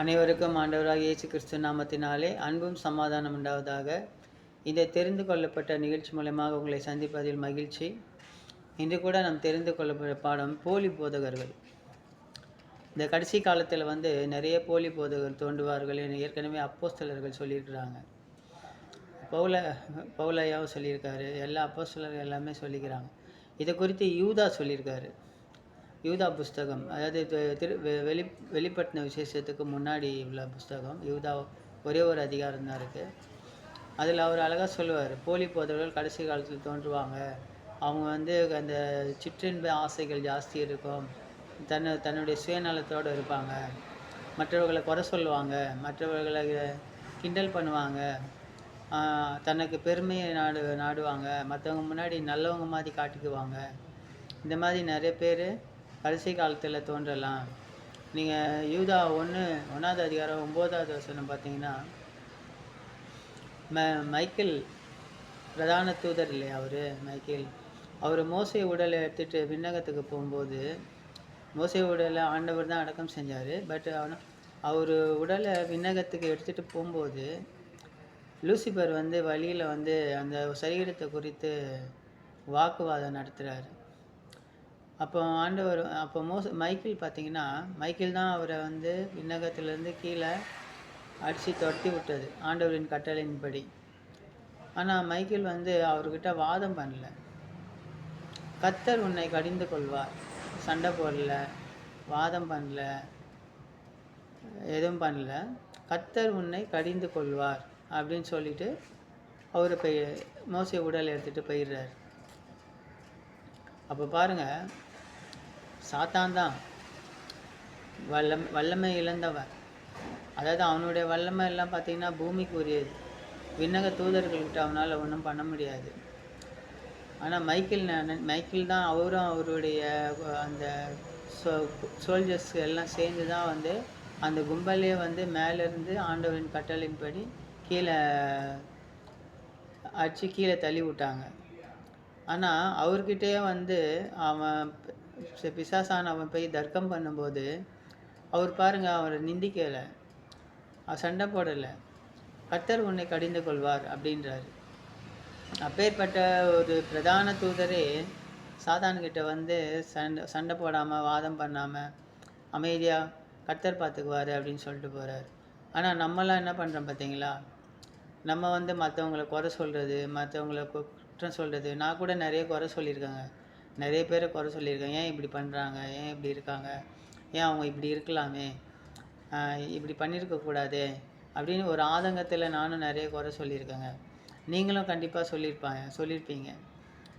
அனைவருக்கும் ஆண்டவராக இயேசு கிறிஸ்து நாமத்தினாலே அன்பும் சமாதானம் உண்டாவதாக. இந்த தெரிந்து கொள்ளப்பட்ட நிகழ்ச்சி மூலமாக உங்களை சந்திப்பதில் மகிழ்ச்சி. இன்று கூட நாம் தெரிந்து கொள்ளப்பட்ட பாடம் போலி போதகர்கள். இந்த கடைசி காலத்தில் வந்து நிறைய போலி போதகர் தோன்றுவார்கள் என ஏற்கனவே அப்போஸ்தலர்கள் சொல்லியிருக்கிறாங்க. பவுல பௌலையாவும் சொல்லியிருக்காரு. எல்லா அப்போஸ்தலர்கள் எல்லாமே சொல்லிக்கிறாங்க. இதை குறித்து யூதா சொல்லியிருக்காரு. யூதா புஸ்தகம் அதாவது திரு வெ- வெளி வெளிப்பட்டின விசேஷத்துக்கு முன்னாடி உள்ள புஸ்தகம் யூதா ஒரே ஒரு அதிகாரம் தான் இருக்குது அதில் அவர் அழகாக சொல்லுவார் போலி போதவர்கள் கடைசி காலத்தில் தோன்றுவாங்க. அவங்க வந்து அந்த சிற்றின்ப ஆசைகள் ஜாஸ்தி இருக்கும். தன்னை தன்னுடைய சுயநலத்தோடு இருப்பாங்க. மற்றவர்களை குறை சொல்லுவாங்க மற்றவர்களை கிண்டல் பண்ணுவாங்க. தனக்கு பெருமையை நாடு நாடுவாங்க. மற்றவங்க முன்னாடி நல்லவங்க மாதிரி காட்டிக்குவாங்க. இந்த மாதிரி நிறைய பேர் கடைசி காலத்தில் தோன்றலாம். நீங்கள் யூதா ஒன்று ஒன்றாவது அதிகாரம் ஒம்போதாவது வசனம் பார்த்தீங்கன்னா ம மைக்கேல் பிரதான தூதர் இல்லையா அவர்? மைக்கேல். அவர் மோசை உடலை எடுத்துகிட்டு விண்ணகத்துக்கு போகும்போது மோசை உடலை ஆண்டவர் தான் அடக்கம் செஞ்சார். பட் ஆனால் அவர் உடலை விண்ணகத்துக்கு எடுத்துகிட்டு போகும்போது லூசிபர் வந்து வழியில் வந்து அந்த சரீரத்தை குறித்து வாக்குவாதம் நடத்துகிறாரு அப்போ ஆண்டவர் அப்போ மோச மைக்கேல் பார்த்தீங்கன்னா மைக்கேல் தான் அவரை வந்து விண்ணகத்திலேருந்து கீழே அடித்து துரத்தி விட்டது ஆண்டவரின் கட்டளையின்படி. ஆனால் மைக்கேல் வந்து அவர்கிட்ட வாதம் பண்ணல. கத்தர் உன்னை கடிந்து கொள்வார் சண்டை போடல வாதம் பண்ணல எதுவும் பண்ணல. கத்தர் உன்னை கடிந்து கொள்வார் அப்படின்னு சொல்லிட்டு அவர் போய் மோசை உடல் எடுத்துகிட்டு போயிடுறாரு. அப்போ பாருங்க சாத்தான் தான் வல்லம் வல்லமை இழந்தவன் அதாவது அவனுடைய வல்லமை எல்லாம் பார்த்தீங்கன்னா பூமிக்கு உரியது விண்ணக தூதர்கள்கிட்ட அவனால் ஒன்றும் பண்ண முடியாது. ஆனால் மைக்கேல் மைக்கேல் தான் அவரும் அவருடைய அந்த சோல்ஜர்ஸ் எல்லாம் சேர்ந்து தான் வந்து அந்த கும்பலே வந்து மேலேருந்து ஆண்டவரின் கட்டளையின்படி கீழே அடித்து கீழே தள்ளி விட்டாங்க. ஆனால் அவர்கிட்டயே வந்து அவன் பிசாசான அவன் போய் தர்க்கம் பண்ணும்போது அவர் பாருங்க அவரை நிந்திக்கலை. அவர் சண்டை போடலை. கர்த்தர் உன்னை கடிந்து கொள்வார் அப்படின்றாரு. அப்பேற்பட்ட ஒரு பிரதான தூதரே சாதான்கிட்ட வந்து சண்டை சண்டை போடாமல் வாதம் பண்ணாமல் அமைதியாக கர்த்தர் பார்த்துக்குவாரு அப்படின்னு சொல்லிட்டு போகிறார் ஆனால் நம்மலாம் என்ன பண்ணுறோம் பார்த்தீங்களா நம்ம வந்து மற்றவங்கள குறை சொல்கிறது மற்றவங்கள குற்றம் சொல்கிறது நான் கூட நிறைய குறை சொல்லியிருக்கேங்க. நிறைய பேரை குறை சொல்லியிருக்கேன். ஏன் இப்படி பண்ணுறாங்க ஏன் இப்படி இருக்காங்க? ஏன் அவங்க இப்படி இருக்கலாமே? இப்படி பண்ணியிருக்கக்கூடாது அப்படின்னு ஒரு ஆதங்கத்தில் நானும் நிறைய குறை சொல்லியிருக்கேங்க. நீங்களும் கண்டிப்பாக சொல்லியிருப்பாங்க சொல்லியிருப்பீங்க.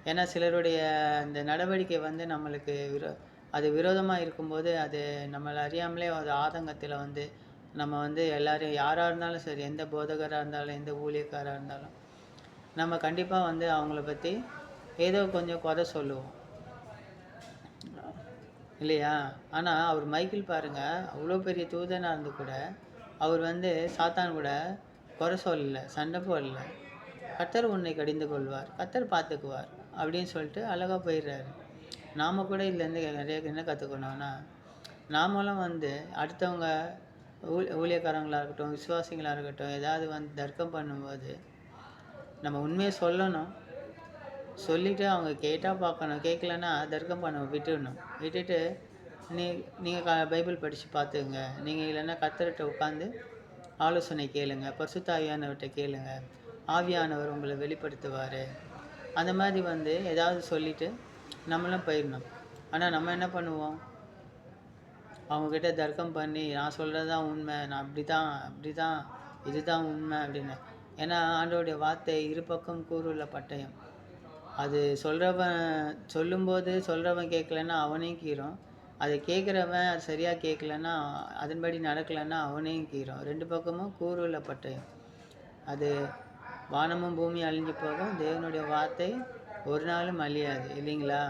ஏன்னா சிலருடைய அந்த நடவடிக்கை வந்து நம்மளுக்கு விரோ அது விரோதமாக இருக்கும்போது அது நம்மளை அறியாமலே அது ஆதங்கத்தில் வந்து நம்ம வந்து எல்லோரும் யாராக இருந்தாலும் சரி எந்த போதகராக இருந்தாலும் எந்த ஊழியக்காராக இருந்தாலும் நம்ம கண்டிப்பாக வந்து அவங்கள பற்றி ஏதோ கொஞ்சம் குறை சொல்லுவோம். இல்லையா? ஆனால் அவர் மைக்கேல் பாருங்கள் அவ்வளோ பெரிய தூதனாக இருந்து கூட அவர் வந்து சாத்தான் கூட குறை சொல்லலை சண்டை போடல. கத்தர் உன்னை கடிந்து கொள்வார் கத்தர் பார்த்துக்குவார் அப்படின்னு சொல்லிட்டு அழகாக போயிடுறாரு. நாம் கூட இதுலேருந்து நிறைய என்ன கற்றுக்கணும்னா நாமளும் வந்து அடுத்தவங்க ஊழி ஊழியக்காரங்களாக இருக்கட்டும் விசுவாசிகளாக இருக்கட்டும் ஏதாவது வந்து தர்க்கம் பண்ணும்போது நம்ம உண்மையை சொல்லணும். சொல்லிவிட்டு அவங்க கேட்டால் பார்க்கணும். கேட்கலன்னா தர்க்கம் பண்ண விட்டுடணும். விட்டுட்டு நீ நீங்கள் க பைபிள் படித்து பார்த்துங்க நீங்கள் இல்லைன்னா கத்தர்கிட்ட உட்காந்து ஆலோசனை கேளுங்க. பரிசுத்த ஆவியானவர்கிட்ட கேளுங்க. ஆவியானவர் உங்களை வெளிப்படுத்துவார். அந்த மாதிரி வந்து ஏதாவது சொல்லிவிட்டு நம்மளும் போயிடணும். ஆனால் நம்ம என்ன பண்ணுவோம்? அவங்கக்கிட்ட தர்க்கம் பண்ணி நான் சொல்கிறது தான் உண்மை நான் அப்படி தான் அப்படி தான் இதுதான் உண்மை அப்படின்னு. ஏன்னா ஆண்டோடைய வார்த்தை இரு பக்கம் கூறுள்ள பட்டயம் அது சொல்கிறவன் சொல்லும்போது சொல்கிறவன் கேட்கலன்னா அவனையும் கீறும். அதை கேட்குறவன் அது சரியாக கேட்கலன்னா அதன்படி நடக்கலைன்னா அவனையும் கீறும். ரெண்டு பக்கமும் கூறுள்ள பட்டயம் அது வானமும் பூமி அழிஞ்சு போகும். தேவனுடைய வார்த்தை ஒரு நாளும் அழியாது. இல்லைங்களா?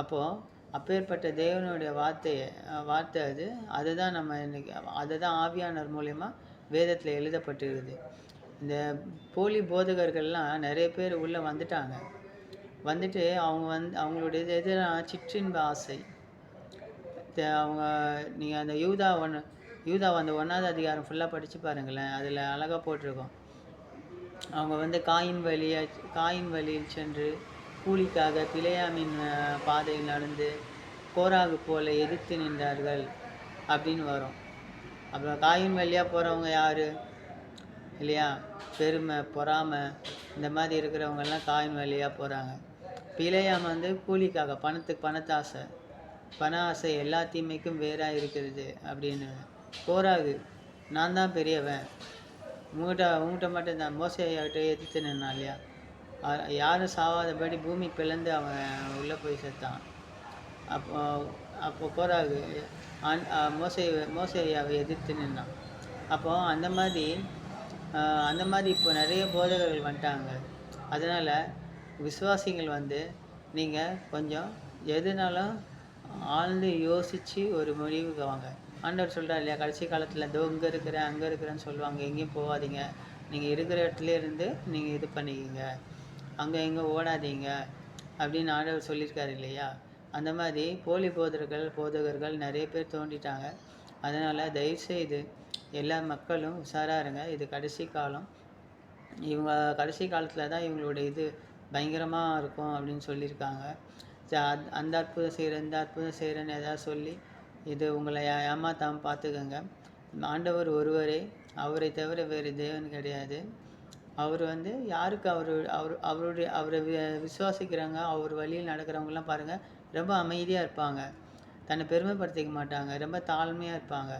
அப்போது அப்பேற்பட்ட தேவனுடைய வார்த்தையை வார்த்தை அது. அதுதான் நம்ம இன்னைக்கு அதை தான் ஆவியானவர் மூலயமா வேதத்தில் எழுதப்பட்டிருக்குது. இந்த போலி போதகர்கள்லாம் நிறைய பேர் உள்ளே வந்துட்டாங்க. வந்துட்டு அவங்க வந்து அவங்களுடைய எதிராக சிற்றின்ப ஆசை. அவங்க நீங்கள் அந்த யூதா ஒன்று யூதா அந்த ஒன்றாவது அதிகாரம் ஃபுல்லாக படித்து பாருங்களேன். அதில் அழகாக போட்டிருக்கோம். அவங்க வந்து காயின் வழியாக காயின் வழியில் சென்று கூலிக்காக பிழையாமின் பாதையில் நடந்து கோராகு போல எதிர்த்து நின்றார்கள் அப்படின்னு வரும். அப்புறம் காயின் வழியாக போகிறவங்க யார்? இல்லையா? பெருமை பொறாமை இந்த மாதிரி இருக்கிறவங்கெல்லாம் காயின் வழியாக போகிறாங்க பிழையாம் வந்து கூலிக்காக பணத்துக்கு பணத்தாசை பண ஆசை எல்லா தீமைக்கும் வேறாக இருக்கிறது அப்படின்னு. போராது நான் தான் பெரியவன். உங்கள்கிட்ட உங்கள்கிட்ட மட்டும்தான் மோசையாகிட்ட எதிர்த்து நின்னான் இல்லையா? யாரும் சாவாதபடி பூமி பிளந்து அவன் உள்ளே போய் செத்தான். அப்போ அப்போ கோராகு அன் மோசை மோசையாவை எதிர்த்து நின்னான். அப்போ அந்த மாதிரி அந்த மாதிரி இப்போ நிறைய போதகர்கள் வந்துட்டாங்க. அதனால் விசுவாசிகள் வந்து நீங்கள் கொஞ்சம் எதுனாலும் ஆழ்ந்து யோசித்து ஒரு முடிவுக்கு வாங்க. ஆண்டவர் சொல்கிறார் இல்லையா கடைசி காலத்தில் இதோ இங்கே இருக்கிறேன் அங்கே இருக்கிறேன்னு சொல்லுவாங்க. எங்கேயும் போகாதீங்க. நீங்கள் இருக்கிற இடத்துல இருந்து நீங்கள் இது பண்ணிக்கிங்க. அங்கே எங்கே ஓடாதீங்க. அப்படின்னு ஆண்டவர் சொல்லியிருக்காரு இல்லையா? அந்த மாதிரி போலி போதர்கள் போதகர்கள் நிறைய பேர் தோண்டிட்டாங்க அதனால் தயவுசெய்து எல்லா மக்களும் உஷாராக இருங்க. இது கடைசி காலம். இவங்க கடைசி காலத்தில் தான் இவங்களோட இது பயங்கரமாக இருக்கும் அப்படின்னு சொல்லியிருக்காங்க. ச- அந்த- அந்த அற்புதம் செய்கிறேன் இந்த அற்புதம் செய்கிறேன்னு ஏதாவது சொல்லி இது உங்களை ஏ ஏமாத்தாமல் பார்த்துக்கோங்க. ஆண்டவர் ஒருவரே அவரை தவிர வேறு தேவன் கிடையாது. அவர் வந்து யாருக்கு அவர் அவர் அவருடைய அவரை வி- விசுவாசிக்கிறவங்க அவர் வழியில் நடக்கிறவங்கலாம் பாருங்கள் ரொம்ப அமைதியாக இருப்பாங்க. தன்னை பெருமைப்படுத்திக்க மாட்டாங்க ரொம்ப தாழ்மையாக இருப்பாங்க.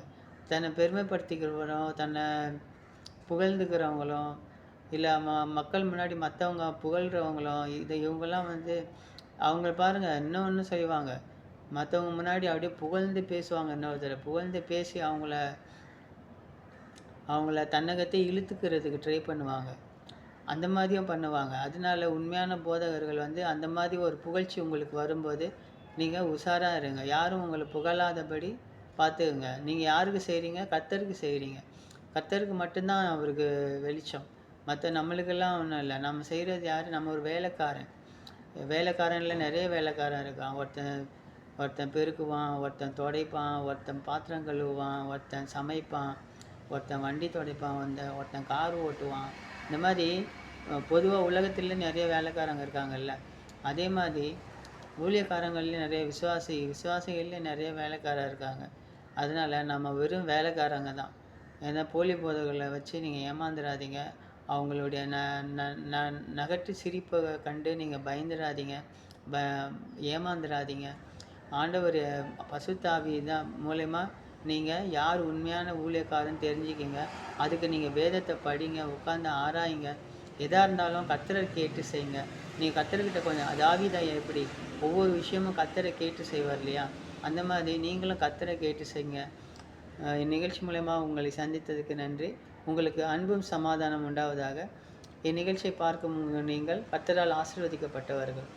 தன்னை பெருமைப்படுத்திக்கிறவங்களும் தன்னை புகழ்ந்துக்கிறவங்களும் இல்லை ம மக்கள் முன்னாடி மற்றவங்க புகழ்கிறவங்களும் இதை இவங்கெல்லாம் வந்து அவங்க பாருங்கள் இன்னொன்று செய்வாங்க. மற்றவங்க முன்னாடி அப்படியே புகழ்ந்து பேசுவாங்க இன்னொருத்தரை புகழ்ந்து பேசி அவங்கள அவங்கள தன்னகத்தை இழுத்துக்கிறதுக்கு ட்ரை பண்ணுவாங்க. அந்த மாதிரியும் பண்ணுவாங்க. அதனால உண்மையான போதகர்கள் வந்து அந்த மாதிரி ஒரு புகழ்ச்சி உங்களுக்கு வரும்போது நீங்கள் உஷாராக இருங்க. யாரும் உங்களை புகழாதபடி பார்த்துக்குங்க நீங்கள் யாருக்கு செய்கிறீங்க கத்தருக்கு செய்கிறீங்க கத்தருக்கு மட்டும்தான் அவருக்கு வெளிச்சம். மற்ற நம்மளுக்கெல்லாம் ஒன்றும் இல்லை. நம்ம செய்கிறது யார்? நம்ம ஒரு வேலைக்காரன். வேலைக்காரன்ல நிறைய வேலைக்காரன் இருக்கான். ஒருத்தன் ஒருத்தன் பெருக்குவான் ஒருத்தன் துடைப்பான் ஒருத்தன் பாத்திரம் கழுவுவான் ஒருத்தன் சமைப்பான் ஒருத்தன் வண்டி துடைப்பான் வந்த ஒருத்தன் கார் ஓட்டுவான். இந்த மாதிரி பொதுவாக உலகத்தில் நிறைய வேலைக்காரங்க இருக்காங்கல்ல. அதே மாதிரி ஊழியக்காரங்கள்லேயும் நிறைய விசுவாசி விசுவாசிகள்லேயும் நிறைய வேலைக்காரர் இருக்காங்க. அதனால் நம்ம வெறும் வேலைக்காரங்க தான். ஏன்னா போலி போதகளை வச்சு நீங்கள் ஏமாந்துடாதீங்க அவங்களுடைய ந ந ந நகட்டு சிரிப்பை கண்டு நீங்கள் பயந்துடாதீங்க. ப ஏமாந்துடாதீங்க. ஆண்டவர் பசுத்தாவி தான் மூலயமா நீங்கள் யார் உண்மையான ஊழியக்காரன்னு தெரிஞ்சுக்கிங்க. அதுக்கு நீங்கள் வேதத்தை படிங்க உட்காந்து ஆராயுங்க. எதாக இருந்தாலும் கத்தரை கேட்டு செய்யுங்க நீங்கள் கத்தர்கிட்ட கொஞ்சம் தாவீதா எப்படி? ஒவ்வொரு விஷயமும் கத்தரை கேட்டு செய்வார் இல்லையா? அந்த மாதிரி நீங்களும் கத்தரை கேட்டு செய்யுங்க நிகழ்ச்சி மூலயமா உங்களை சந்தித்ததுக்கு நன்றி. உங்களுக்கு அன்பும் சமாதானம் உண்டாவதாக. இந்நிகழ்ச்சியை பார்க்கும் நீங்கள் கத்தரால் ஆசிர்வதிக்கப்பட்டவர்கள்.